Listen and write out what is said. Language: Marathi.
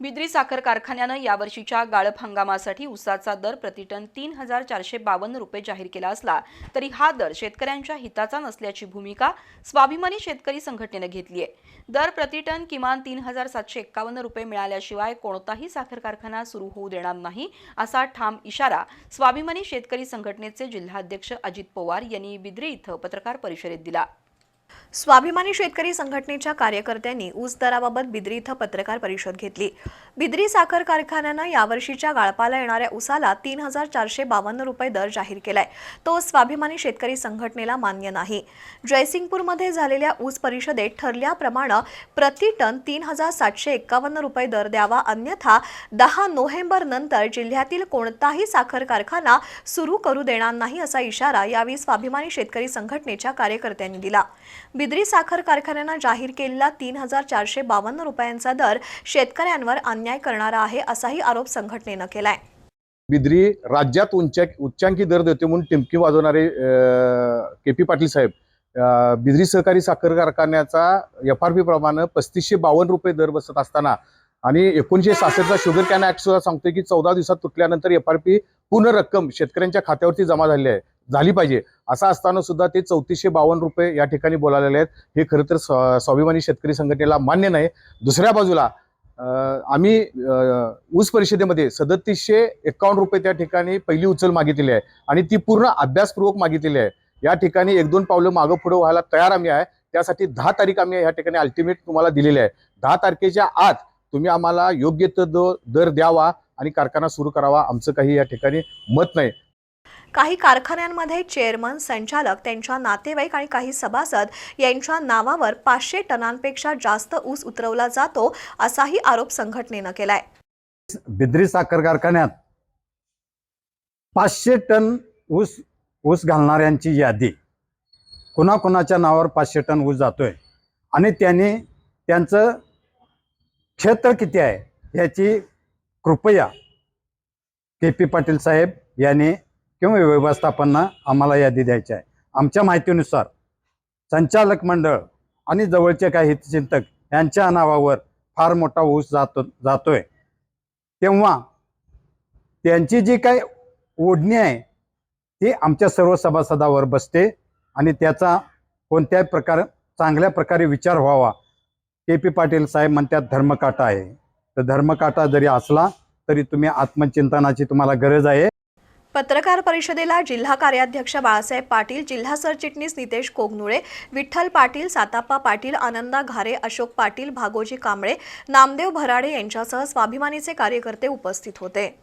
बिद्री साखर कारखान्यानं यावर्षीच्या गाळप हंगामासाठी ऊसाचा दर प्रतिटन तीन हजार चारशे बावन्न रुपये जाहीर केला असला तरी हा दर शेतकऱ्यांच्या हिताचा नसल्याची भूमिका स्वाभिमानी शेतकरी संघटनेनं घेतली आहे. दर प्रतिटन किमान तीन हजार सातशे एक्कावन्न रुपये मिळाल्याशिवाय कोणताही साखर कारखाना सुरू होऊ देणार नाही असा ठाम इशारा स्वाभिमानी शेतकरी संघटनेचे जिल्हाध्यक्ष अजित पवार यांनी बिद्री इथं पत्रकार परिषदेत दिला. स्वाभिमानी शेतकरी संघटनेच्या कार्यकर्त्यांनी ऊस दराबाबत बिद्री इथं पत्रकार परिषद घेतली. बिद्री साखर कारखान्यानं यावर्षीच्या गाळपाला येणाऱ्या ऊसाला तीन हजार चारशे बावन्न रुपये दर जाहीर केलाय. तो स्वाभिमानी शेतकरी संघटनेला मान्य नाही. जयसिंगपूरमध्ये झालेल्या ऊस परिषदेत ठरल्याप्रमाणे प्रति टन तीन हजार सातशे एक्कावन्न रुपये दर द्यावा अन्यथा दहा नोव्हेंबर नंतर जिल्ह्यातील कोणताही साखर कारखाना सुरू करू देणार नाही असा इशारा यावेळी स्वाभिमानी शेतकरी संघटनेच्या कार्यकर्त्यांनी दिला. बिद्री साखर कारखान्यानं जाहीर केलेला तीन हजार चारशे बावन्न रुपयांचा दर शेतकऱ्यांवर अन्याय करणारा आहे असाही आरोप संघटनेनं केलाय. बिद्री राज्यात उंच्या उच्चांकी दर देते म्हणून टिमकी वाजवणारे के पी पाटील साहेब बिद्री सहकारी साखर कारखान्याचा एफ आर पी प्रमाणे पस्तीसशे बावन्न रुपये दर बसत असताना आणि एकोणीशे सहासष्टचा शुगर कॅन ऍक्ट सुद्धा सांगतोय की चौदा दिवसात तुटल्यानंतर एफ आर पी पूर्ण रक्कम शेतकऱ्यांच्या खात्यावरती जमा झाली आहे. झाली पाहिजे. असं असताना सुद्धा ते चौतीसशे बावन्न रुपये या ठिकाणी बोलावलेले आहेत. हे खरं तर स्वाभिमानी शेतकरी संघटनेला मान्य नाही. दुसऱ्या बाजूला आम्ही ऊस परिषदेमध्ये सदतीसशे एकावन्न रुपये त्या ठिकाणी पहिली उचल मागितलेली आहे. आणि ती पूर्ण अभ्यासपूर्वक मागितलेली आहे. या ठिकाणी एक दोन पावलं मागं पुढे व्हायला तयार आम्ही आहे. त्यासाठी दहा तारीख आम्ही या ठिकाणी अल्टिमेट तुम्हाला दिलेली आहे. दहा तारखेच्या आत तुम्ही आम्हाला योग्य तो दर द्यावा आणि कारखाना सुरू करावा. आमचं काही या ठिकाणी मत नाही. काही कारखान्यांमध्ये चेअरमन संचालक त्यांच्या नातेवाईक आणि काही सभासद यांच्या नावावर पाचशे टनांपेक्षा जास्त ऊस उतरवला जातो असाही आरोप संघटनेनं केलाय. बिद्री साखर कारखान्यात पाचशे टन ऊस ऊस घालणाऱ्यांची यादी. कुणाकुणाच्या नावावर पाचशे टन ऊस जातोय. आणि त्यांनी त्यांचं क्षेत्र किती आहे याची कृपया के पी पाटील साहेब यांनी किंवा व्यवस्थापना आम्हाला यादी द्यायची आहे. आमच्या माहितीनुसार संचालक मंडळ आणि जवळचे काही हितचिंतक यांच्या नावावर फार मोठा ऊस जातो जातोय. तेव्हा त्यांची जी काही ओढणी आहे ती आमच्या सर्व सभासदावर बसते आणि त्याचा कोणत्याही प्रकार चांगल्या प्रकारे विचार व्हावा. के पी पाटील साहेब म्हणतात धर्मकाटा आहे. तर धर्मकाटा जरी असला तरी तुम्ही आत्मचिंतनाची तुम्हाला गरज आहे. पत्रकार परिषदेला जिल्हा कार्याध्यक्ष बाळासाहेब पाटील जिल्हा सरचिटणीस नितेश कोगनुळे विठ्ठल पाटील साताप्पा पाटील आनंदा घारे अशोक पाटील भागोजी कांबळे नामदेव भराडे यांच्यासह स्वाभिमानीचे कार्यकर्ते उपस्थित होते.